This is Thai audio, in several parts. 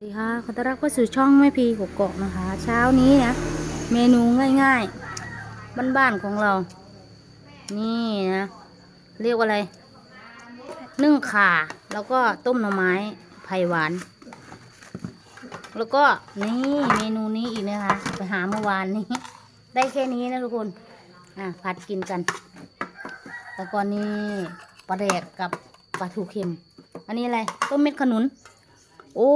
สวัสดีค่ะขอต้อนรับเข้าสู่ช่องแม่พีกกอกนะคะ เช้านี้นะเมนูง่ายๆ บ้านๆของเรา นี่นะเรียกว่าอะไร นึ่งข่า แล้วก็ต้มหน่อไม้ไผ่หวาน แล้วก็นี่เมนูนี้อีกนะคะไปหาเมื่อวานนี้ ได้แค่นี้นะทุกคนอะผัดกินกันแล้วก็นี่ปลาแดกกับปลาทูเค็ม อันนี้อะไรต้มเม็ดขนุนโอ้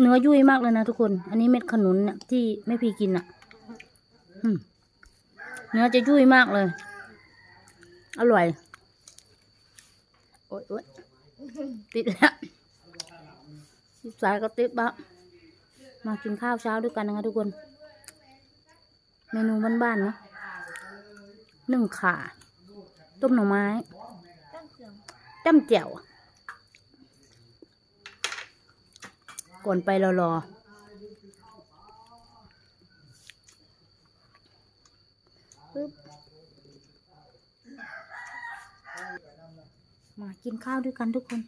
เนื้อยุ่ยมากเลยนะทุกคน อันนี้เม็ดขนุนเนี่ยที่แม่พีกินอะอืมเนื้อจะยุ่ยมากเลย อร่อย โอ๊ยโอ๊ยติดแล้วสายก็ติดบ้ามากินข้าวเช้าด้วยกันนะคะทุกคน เมนูบ้านๆเนอะนึ่งข่า ต้มหน่อไม้จ้ำเจียว ก่อนไปรอรอปึ๊บมากินข้าวด้วยกันทุกคน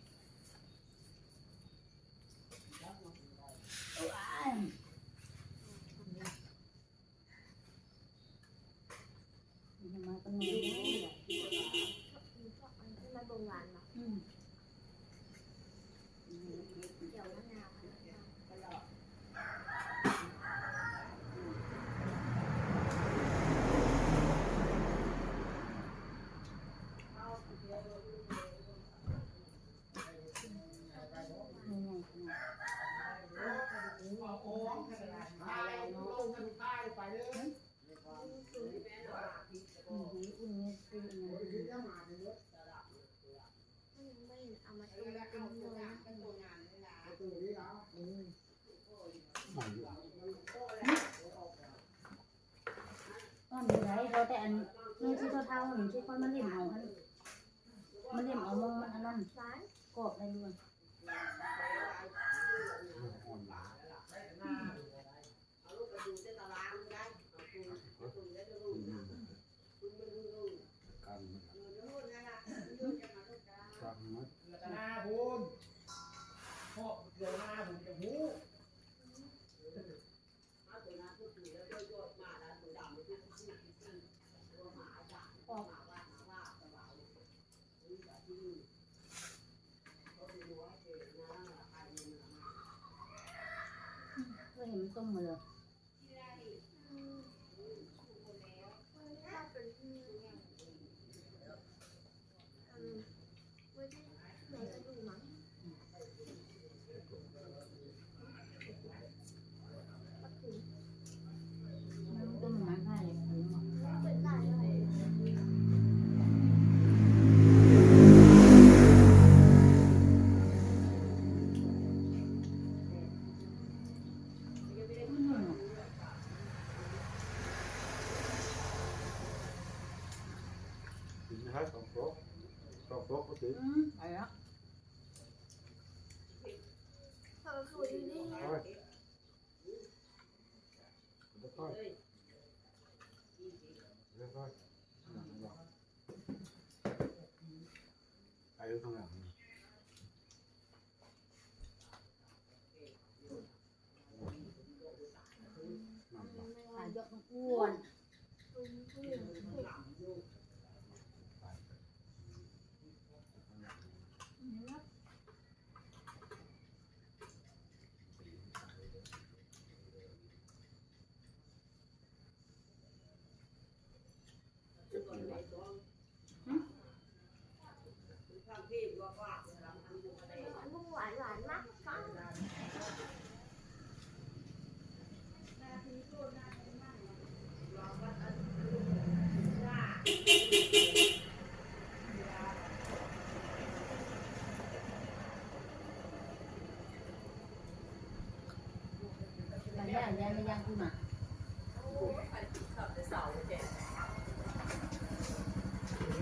อืม ก้อนอยู่ไหนเราแต่อันนี่ที่เท่าๆหนึ่งที่ค่อยมาเลี่ยมเอาอันเลี่ยมเอามองมันอันนั้นกรอบได้ด้วย ก็เห็นมันต้มมาเลย thái còn phố còn phố có chị Ừ, ai đó. thôi được thôi được thôi Làm được. ai cũng không làm Làm được. 啊，要很过。 หวานหวานมากค่ะ มันได้อันนี้ไม่ย่างขึ้นมา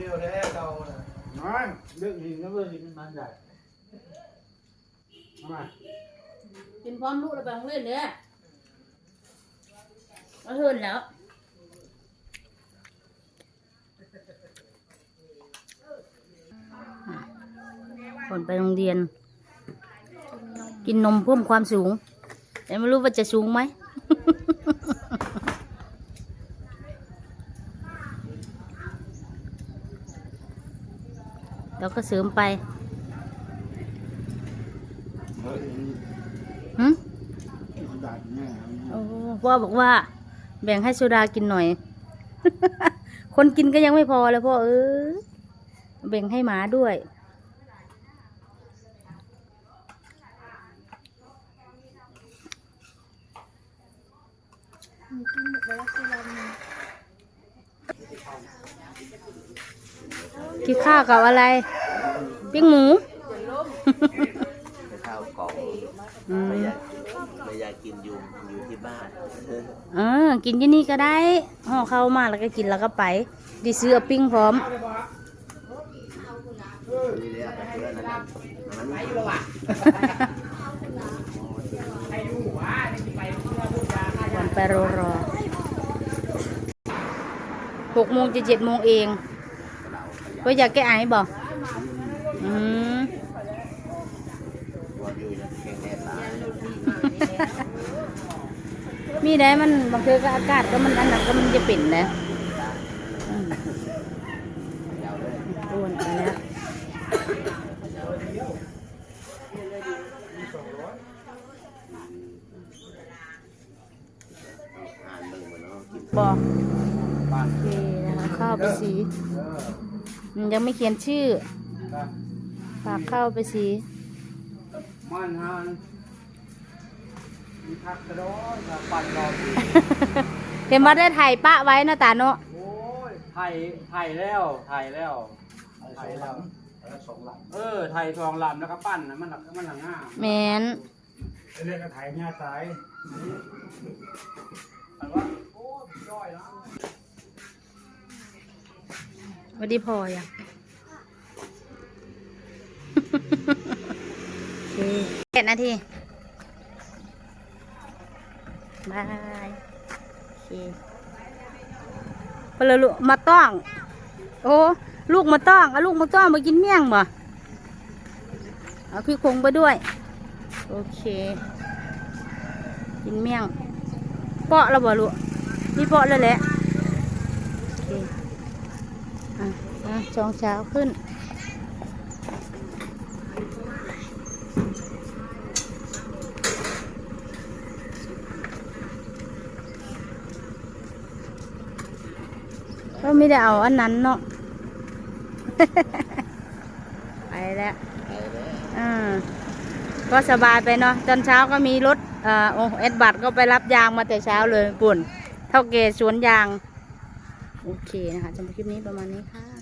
liều thế đầu này Nói, được gì nó vừa gì nó bán giải. Nó này. กินพร้อมลูกเราไปโรงเรียนเลยก็เฮินแล้วก่อนไปโรงเรียน กินนมเพิ่มความสูง แต่ไม่รู้ว่าจะสูงไหม เราก็เสริมไปเฮ้ยหึดัดแม่โอ้พ่อบอกว่า แบ่งให้โซดากินหน่อย คนกินก็ยังไม่พอเลยพ่อเออแบ่งให้หมาด้วยมีกินหมดแล้วคือเรามี กินข้าวกับอะไร ปิ้งหมู ข้าวกล่องอืมไม่อยากไม่อยากกินอยู่อยู่ที่บ้านเออกินที่นี่ก็ได้ห่อเข้าวมาแล้วก็กินแล้วก็ไปดิซื้อเอาปิ้งพร้อมนี่เรียกเพื่อนนั่นมันไม่รู้อะวันไปรอรอ หกโมงจะเจ็ดโมงเองก็อยากแก้ไอบอกอืมว่าอยู่อย่างเก่งแน่ตายมีได้มันบางทีก็อากาศก็มันอันนั้นก็มันจะเป็นนะอืมอ้วนไปแล้วอ่านมึงมันเนาะกินบอกโอเคนะคะเข้าว ไปสีอืมยังไม่เขียนชื่อ ฝากเข้าวไปสีมันฮานมีพักกระโดดจะปั่นรอบอยู่เห็นว่าได้ถ่ายปะไว้นะตาเนาะโอ้ยไทยไทยแล้วไทยแล้วไทยแล้วสองหลังเออไทยทองลำแล้วก็ปั้นนะมันหลักมันหลังง่าแมนเรียกกระไทยง่าตายแต่ว่าโอ้ยย่อยแล้วส วัสดีพออยังเคเจ็ดนาทีบายโอเคไปเลยลูกมาต้อง โอ้ลูกมาต้องเอาลูกมาต้องมากินเมี่ยงบ่เอาพี่คงไปด้วย โอเค กินเมี่ยงเปาะแล้วบ่ลูกนี่เปาะแล้วแหละ โอเค อ่ะอะจองเช้าขึ้น ก็ไม่ได้เอาอันนั้นเนาะไปแล้วไปแล้วอ่าก็สบายไปเนาะตอนเช้าก็มีรถเอ่อโอเอ็ดบัตก็ไปรับยางมาแต่เช้าเลยปุ่น เท่าเกสวนยาง โอเคนะคะสำหรับคลิปนี้ประมาณนี้ค่ะ